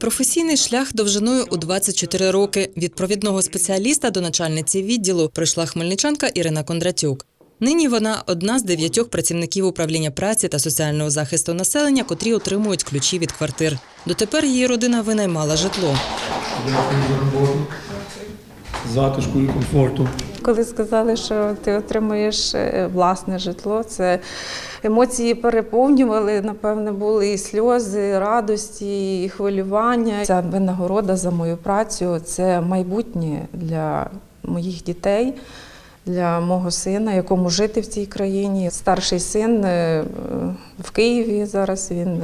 Професійний шлях довжиною у 24 роки. Від провідного спеціаліста до начальниці відділу пройшла хмельничанка Ірина Кондратюк. Нині вона одна з дев'ятьох працівників управління праці та соціального захисту населення, котрі отримують ключі від квартир. Дотепер її родина винаймала житло. Дякую за роботу. Затишку і комфорту. Коли сказали, що ти отримуєш е, власне житло, це емоції переповнювали. Напевне, були і сльози, радості, і хвилювання. Ця винагорода за мою працю це майбутнє для моїх дітей, для мого сина, якому жити в цій країні. Старший син е, в Києві зараз він.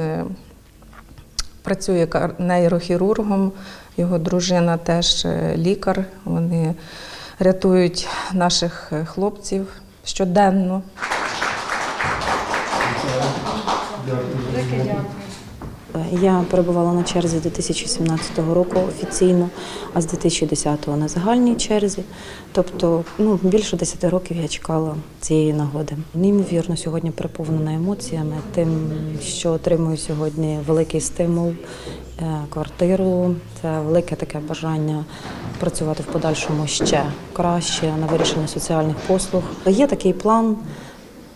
Працює нейрохірургом, його дружина теж е, лікар. Вони рятують наших е, хлопців щоденно. Я перебувала на черзі 2017 року офіційно, а з 2010 на загальній черзі. Тобто, ну більше 10 років я чекала цієї нагоди. Неймовірно, сьогодні переповнена емоціями, тим, що отримую сьогодні великий стимул, е, квартиру. Це велике таке бажання працювати в подальшому ще краще на вирішення соціальних послуг. Є такий план.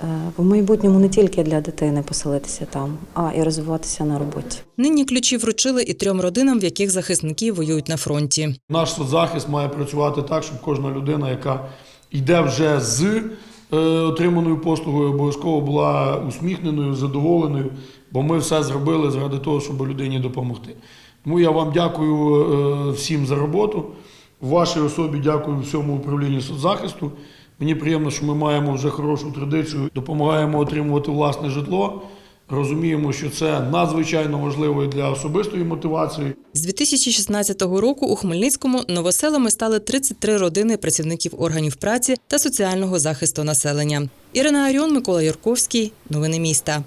Е, В майбутньому не тільки для дитини поселитися там, а і розвиватися на роботі. Нині ключі вручили і трьом родинам, в яких захисники воюють на фронті. Наш соцзахист має працювати так, щоб кожна людина, яка йде вже з е, отриманою послугою, обов'язково була усміхненою, задоволеною, бо ми все зробили заради того, щоб людині допомогти. Тому я вам дякую е, всім за роботу. В вашій особі дякую всьому управлінню соцзахисту. Мені приємно, що ми маємо вже хорошу традицію, допомагаємо отримувати власне житло. Розуміємо, що це надзвичайно важливо і для особистої мотивації. З 2016 року у Хмельницькому новоселами стали 33 родини працівників органів праці та соціального захисту населення. Ірина Аріон, Микола Юрковський. Новини міста.